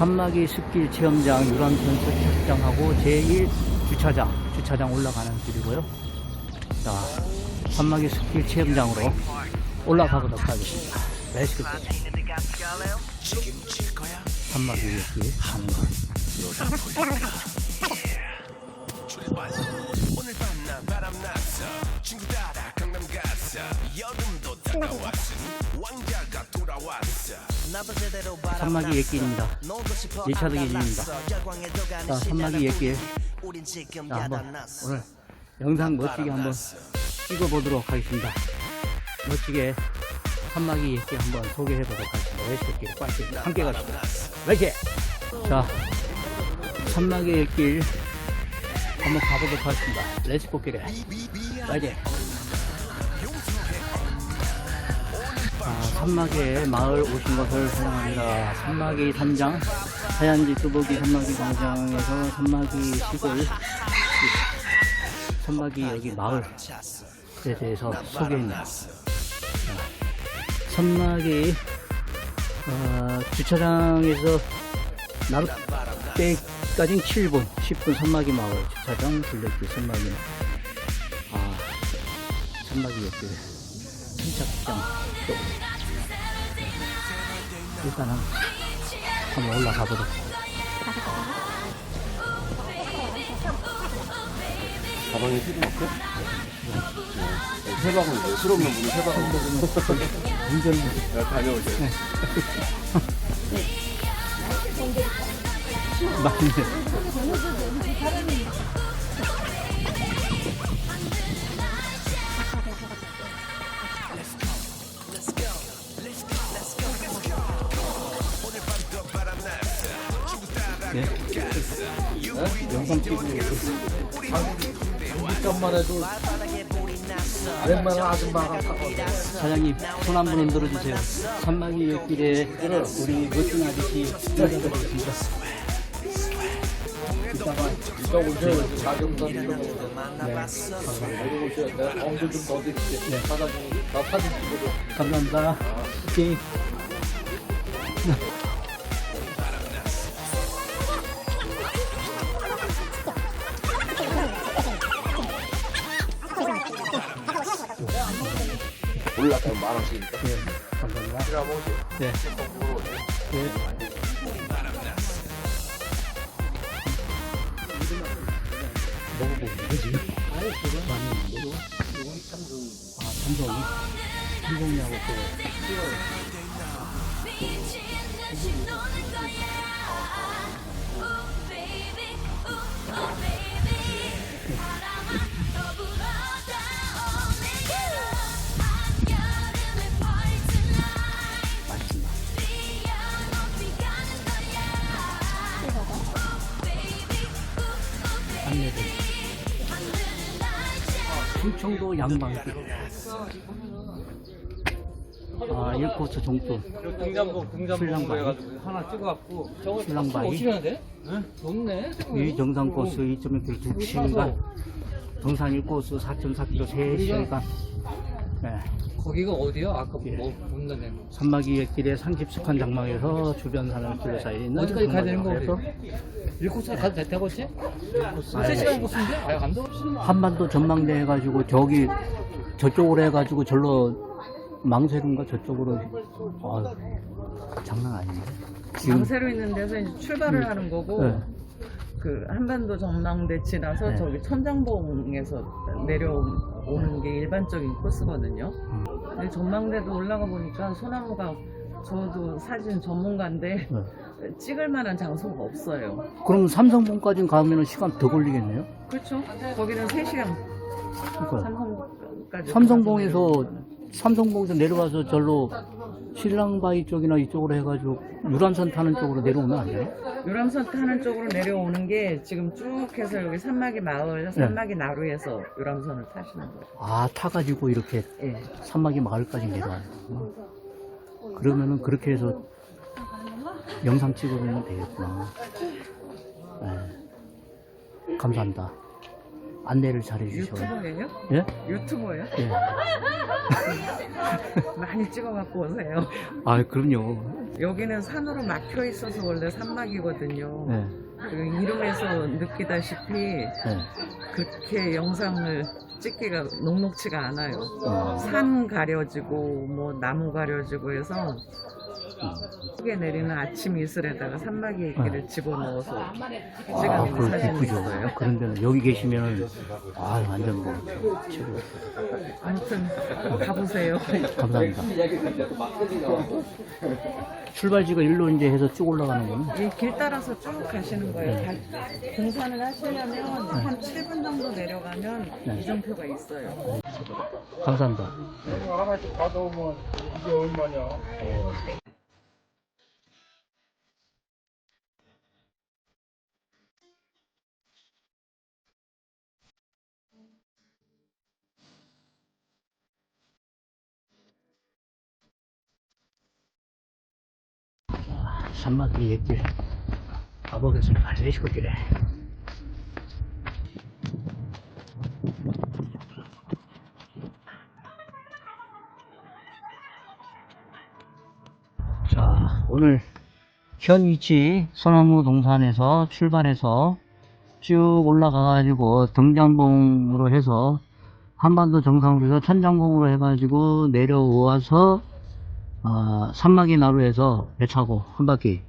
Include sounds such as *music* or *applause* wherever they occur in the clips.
산막이 숲길 체험장 유람선 세차장하고 제1 주차장 주차장 올라가는 길이고요. 자, 산막이 숲길 체험장으로 올라가 보도록 하겠습니다. 렛츠고. 산막이 길 가는 거. 오늘 밤난 바람 났어 친구 따라 강남 갔어 여름도 다가왔으니 왕자 산막이 옛길입니다. 2차 길입니다. 자, 산막이 옛길. 자, 한번 오늘 영상 멋지게 한번 찍어보도록 하겠습니다. 멋지게 산막이 옛길 한번 소개해보도록 하겠습니다. 렛츠길 빨리 함께 갑시다. 렛츠! 자, 산막의 옛길 한번 가보도록 하겠습니다. 렛츠고 길에 렛츠! 산막의 마을 오신 것을 환영합니다. 산막이 산장, 하얀지 뚜벅이 산막이 광장에서 산막이 시골, 산막이 여기 마을에 대해서 소개입니다. 산막이 어, 주차장에서 나룻배까지는 7분, 10분 산막이 마을 주차장 둘레길 산막이. 아, 산막이 옆길 선착장 쪽. 일단은 한번 올라가 보도록. 가방에 술 먹고? 세 바구니, 네, 술 없는 분은 세 먹으면 운전 다녀오세요. *laughs* 맞네. 네. 영상 찍고 잠깐만 해도 웬만한 아줌마가 타고 사장님 손 한 번 흔들어 주세요. 산막이 옆길에 우리 멋진 아저씨 있습니다. 이따가 이따 오세요. 자경단 이런 거. 네, 여기 오세요. 내가 언제 좀더 드릴게. 사장님, 나 사진 찍어줘. 감사합니다. 오케이. 원씩이니까. 네, 감사합니다. 그러면 오세요. 네. 네. 먹어보고 그지? 많이 먹어. 아, 참송이? 참송이하고 또. 충청도 양방길. 아, 1코스 종점. 등잔복 등잔복 신랑바위. 해가지고 하나 찍어갖고 저거 신랑바위. 오시면 돼? 응? 좋네. 이 정상 코스 2.6km 2시간. 등산 1코스 4.4km 3시간. 네. 거기가 어디야? 아까 예. 뭐 본다네. 산막이 옛길에 산깊숙한 장막에서 주변 산을 둘러싸여 있는 어디까지 가야 되는 거 산막에서 우리? 1코스 가도 됐다고 했지? 아니, 3시간 코스인데? 안 돼? 한반도 전망대 해가지고 저기 저쪽으로 해가지고 절로 망세른가 저쪽으로 아 장난 아닌데 지금 강세로 있는 데서 이제 출발을 하는 거고 네. 그 한반도 전망대 지나서 네. 저기 천장봉에서 내려 오는 게 일반적인 코스거든요. 음. 근데 전망대도 올라가 보니까 소나무가 저도 사진 전문가인데 네. 찍을 만한 장소가 없어요. 그럼 삼성봉까지 가면 시간 더 걸리겠네요 그렇죠? 거기는 3시간 그러니까 삼성까지 삼성봉에서 삼성봉에서 내려와서 절로 신랑바위 쪽이나 이쪽으로 해가지고 유람선 타는 쪽으로 내려오면 안 돼요? 유람선 타는 쪽으로 내려오는 게 지금 쭉 해서 여기 산막이 마을, 산막이 나루에서 유람선을 타시는 거예요. 아 타가지고 이렇게 예. 산막이 마을까지 내려와요 그러면은 그렇게 해서 영상 찍으면 되겠구나 네. 감사합니다 안내를 잘 해주셔서. 유튜버예요? 예? 유튜버예요? 예. *laughs* 많이 찍어갖고 오세요. 아, 그럼요. 여기는 산으로 막혀 있어서 원래 산막이거든요. 네. 그 이름에서 느끼다시피 네. 그렇게 영상을 찍기가 녹록치가 않아요. 어, 산 가려지고 뭐 나무 가려지고 해서 음. 속에 내리는 아침 이슬에다가 산막이 있기를 집어넣어서 아, 찍어낸 그거 사진이 이쁘죠. 있어요. 그런데 여기 계시면, 아, 완전 뭐, 최고. 아무튼 가보세요. 감사합니다. 출발지가 일로 이제 해서 쭉 올라가는 거는? 이 길 따라서 쭉 가시는 거예요. 갈- 등산을 하시려면 한 7분 정도 내려가면 네. 이정표가 있어요. 감사합니다. 하나씩 받아오면 이게 얼마냐? 산막이 옛길 가보겠습니다. 레시코길에. 자, 오늘 현 위치 소나무 동산에서 출발해서 쭉 올라가 가지고 등장봉으로 해서 한반도 정상으로 해서 천장봉으로 해가지고 내려와서 아, 산막이 나루에서 배 타고 한 바퀴,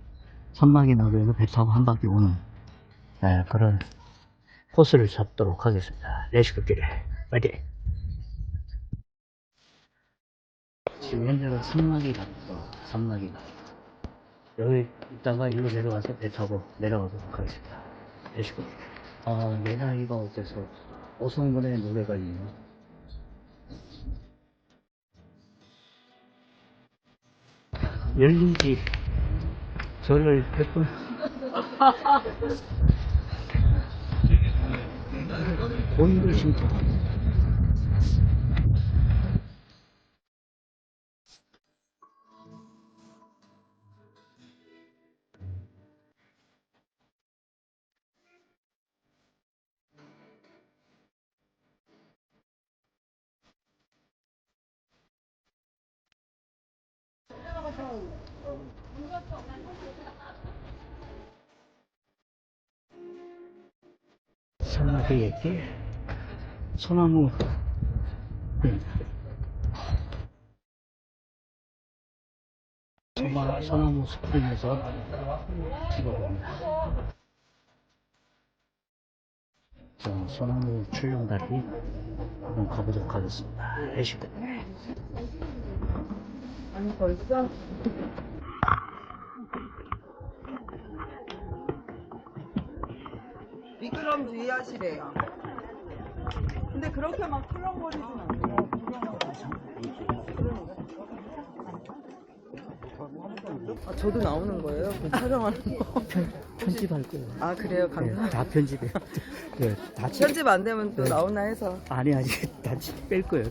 산막이 나루에서 배 타고 한 바퀴 오는 네, 그런 코스를 잡도록 하겠습니다. 레시크길에 파이팅! 지금 현재가 산막이 갔어, 산막이 가. 여기 있다가 일로 내려가서 배 타고 내려가도록 하겠습니다. 레시크. 아, 내 나이가 어때서 오성근의 노래가 있네요. 열린지 저를 몇번 *laughs* 본인들 심터 옛길 소나무 네. 소마, 소나무 숲으면서 찍어봅니다. 자, 소나무 출렁다리 한번 가보도록 하겠습니다. 해시고 아니 벌써 미끄럼 주의하시래요. 근데 그렇게 막 출렁거리진 않아요. 아, 저도 나오는 거예요? 그 촬영하는 *laughs* 거? 편집할 거예요 아, 그래요? 네, 감사합니다. 다 편집해 네, 다 치- 편집 안 되면 또 나오나 해서. 아니 아니 *laughs* 다 뺄 거예요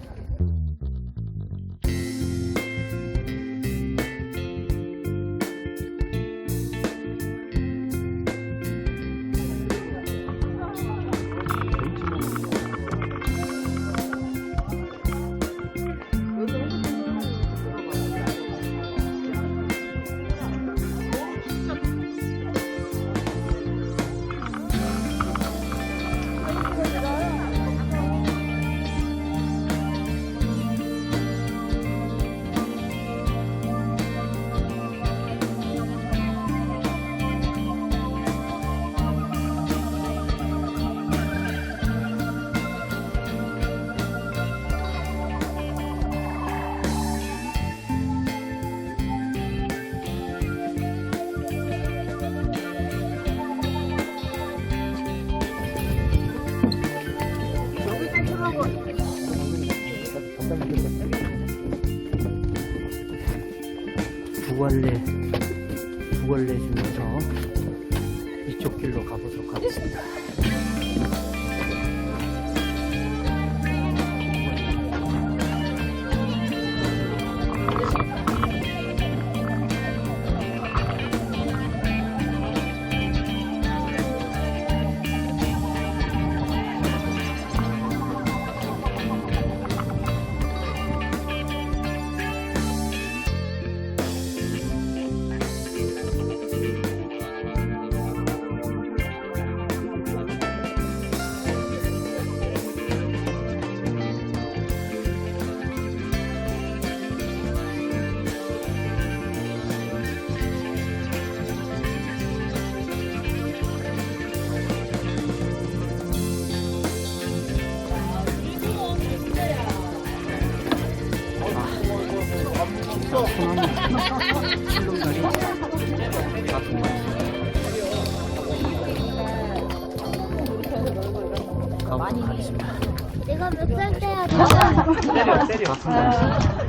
때려, 때려.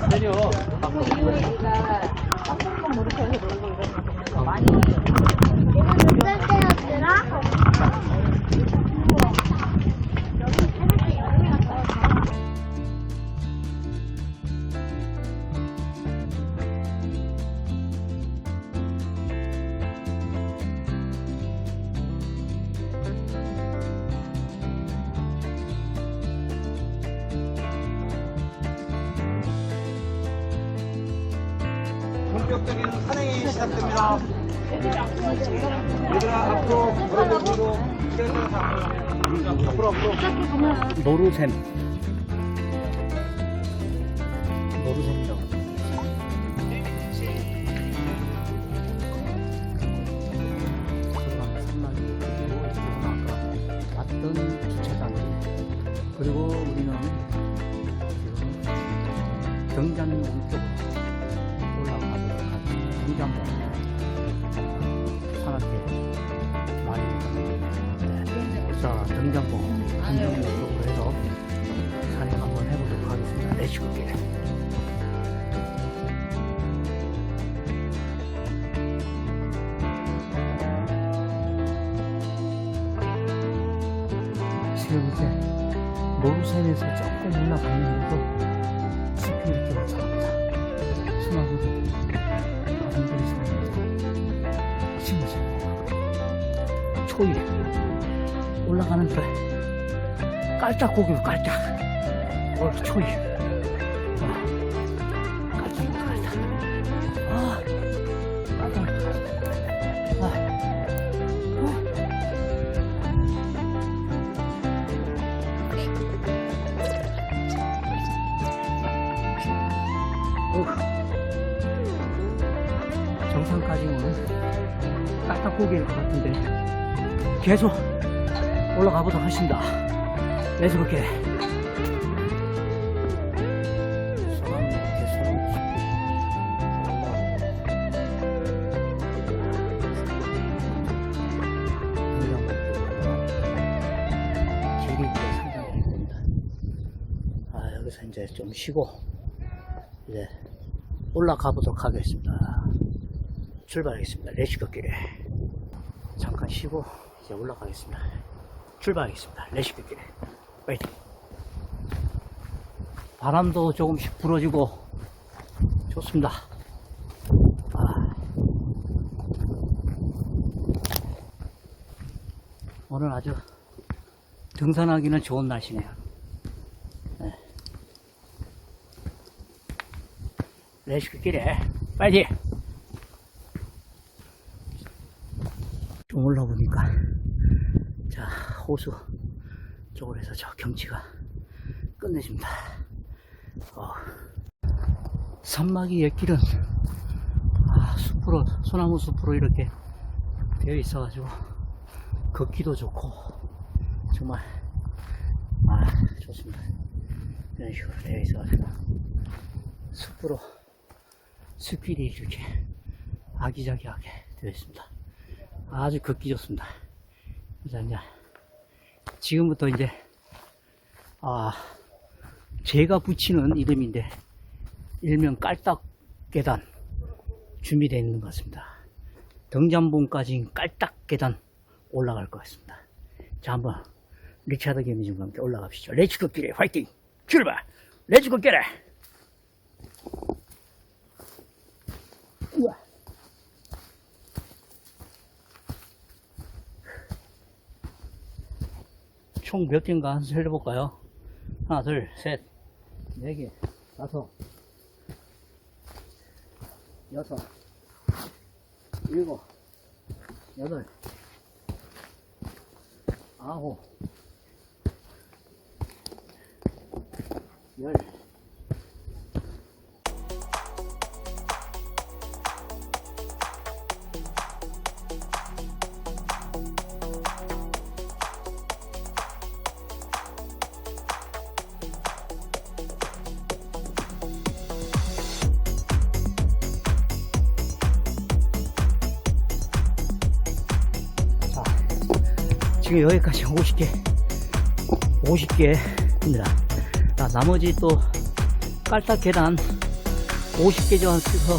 때려. 내가 몇살 때였더라? 노루샘. 노루샘이라고. 초일 올라가는 길. 깔짝 고기로 깔짝. 올 깔짝 깔짝. 아. 아. 오. 정상까지는 딱딱고기일 것 같은데 계속 올라가 보도록 하신다. 내서 그렇게 소나무 밑에 소나무 길이 또 상당히 됩니다. 아 여기서 이제 좀 쉬고 이제 올라가 보도록 하겠습니다. 출발하겠습니다. 레시커길에 잠깐 쉬고 이제 올라가겠습니다. 출발하겠습니다. 레시커길에 파이팅! 바람도 조금씩 불어지고 좋습니다. 아. 오늘 아주 등산하기는 좋은 날씨네요. 네. 레시커길에 파이팅! 좀 올라보니까. 자 호수 쪽으로 해서 저 경치가 끝내줍니다. 어, 산막이 옛길은 아, 숲으로 소나무 숲으로 이렇게 되어 있어 가지고 걷기도 좋고 정말 아 좋습니다. 이런 식으로 되어 있어 가지고 숲으로 숲길이 이렇게 아기자기하게 되어 있습니다 아주 걷기 좋습니다. 자, 이제, 지금부터 이제, 아, 제가 붙이는 이름인데, 일명 깔딱 계단 준비되어 있는 것 같습니다. 등잔봉까지 깔딱 계단 올라갈 것 같습니다. 자, 한번, 리차드 개미님과 함께 올라갑시다. 레츠 걷기래, 화이팅! 출발! 레츠 걷기래! 총 몇 개인가 한번 세려볼까요? 하나, 둘, 셋, 네 개, 다섯, 여섯, 일곱, 여덟, 아홉, 열. 지금 여기까지 50개, 50개입니다. 자, 나머지 또 깔딱 계단 50개 정도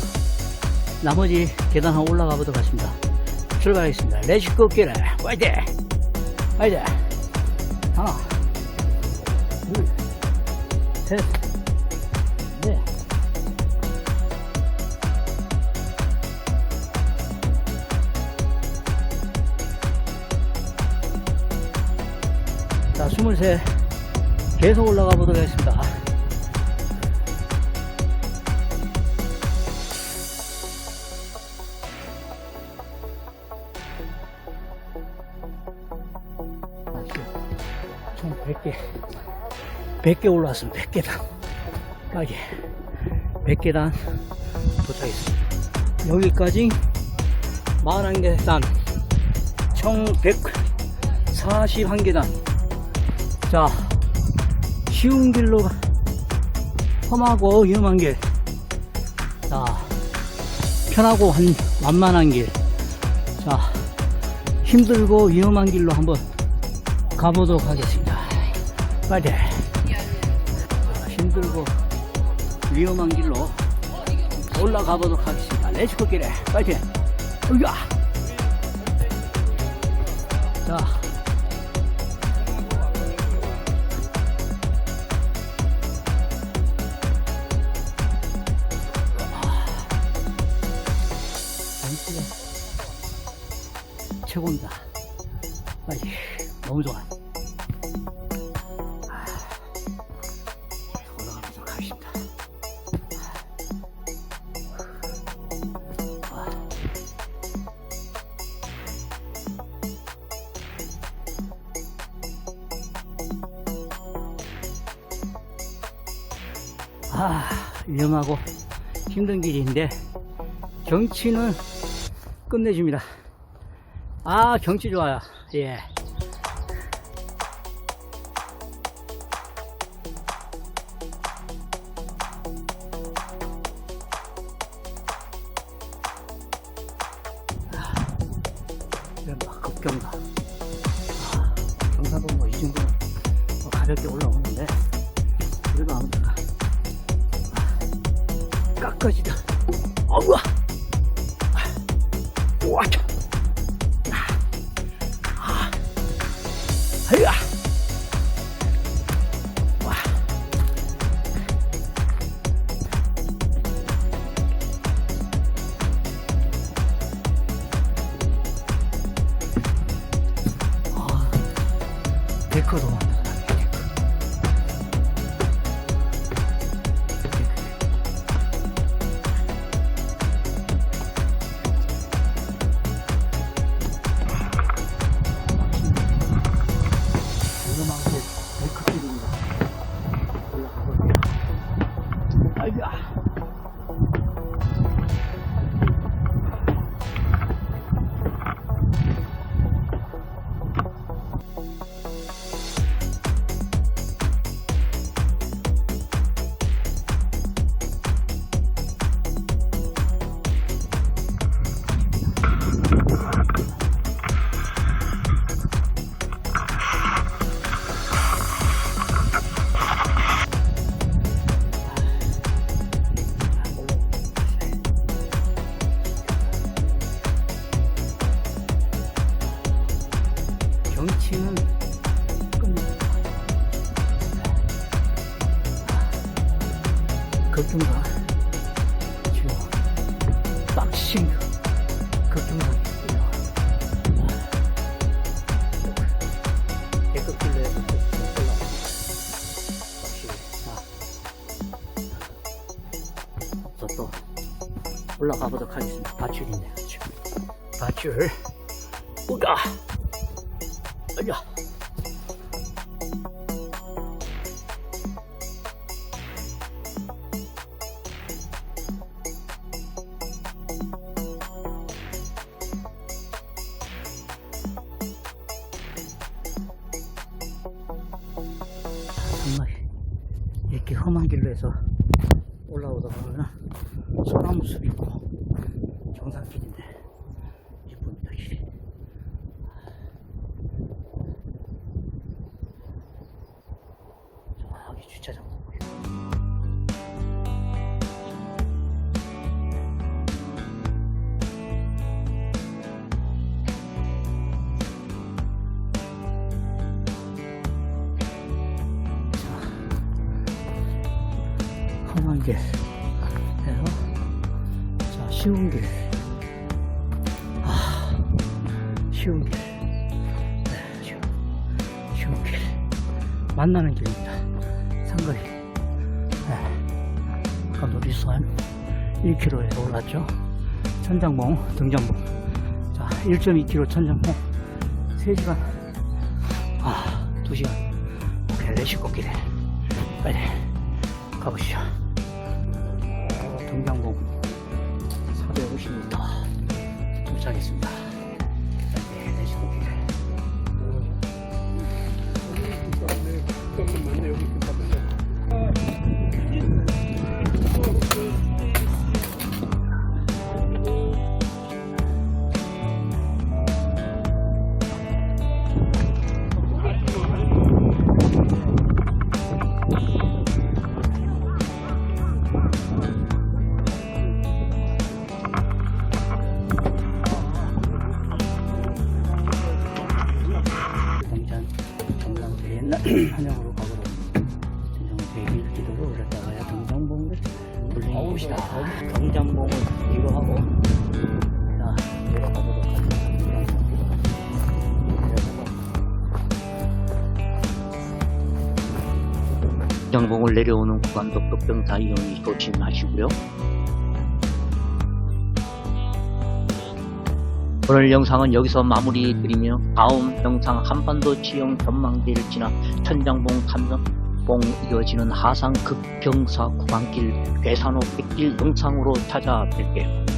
나머지 계단 한 올라가 보도록 하겠습니다. 출발하겠습니다. 레츠고 기라 화이팅! 화이팅! 하나, 둘, 셋, 자, 23. 계속 올라가 보도록 하겠습니다. 총 100개. 100개 올라왔습니다. 100계단. 까지. 100계단 도착했습니다. 여기까지 41계단. 총 141계단. 자, 쉬운 길로 가- 험하고 위험한 길. 자, 편하고 한, 완만한 길. 자, 힘들고 위험한 길로 한번 가보도록 하겠습니다. 빨리. 힘들고 위험한 길로 올라가 보도록 하겠습니다. 레츠고 길에 파이팅! 으야! 자, 최고입니다. 빨리 너무 좋아. 아, 올라가면서 가겠습니다. 아. 아, 위험하고 힘든 길인데 경치는 끝내줍니다. 아, 경치 좋아요. 예. 올라가 보도록 하겠습니다. 밧줄이네, 밧줄. 밧줄. 우가! 아야. 길 해서 자 쉬운 길 아, 쉬운 길 네, 쉬운, 쉬운 길 만나는 길입니다. 상거리. 네. 아까 놀이수한 1km에 올랐죠? 천장봉 등장봉. 자 1.2km 천장봉. 3시간. 아 2시간. 오케이 레시 걷기래 빨리 가보시죠 내려오는 구간도 급병사 이용이 조심하시고요. 오늘 영상은 여기서 마무리 드리며 다음 영상 한반도 지형 전망대를 지나 천장봉 탐정봉 이어지는 하산 급병사 구간길 괴산호 백길 영상으로 찾아뵐게요.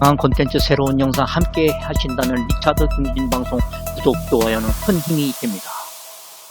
다음 콘텐츠 새로운 영상 함께 하신다면 리차드 김진 방송 구독, 좋아요는 큰 힘이 됩니다.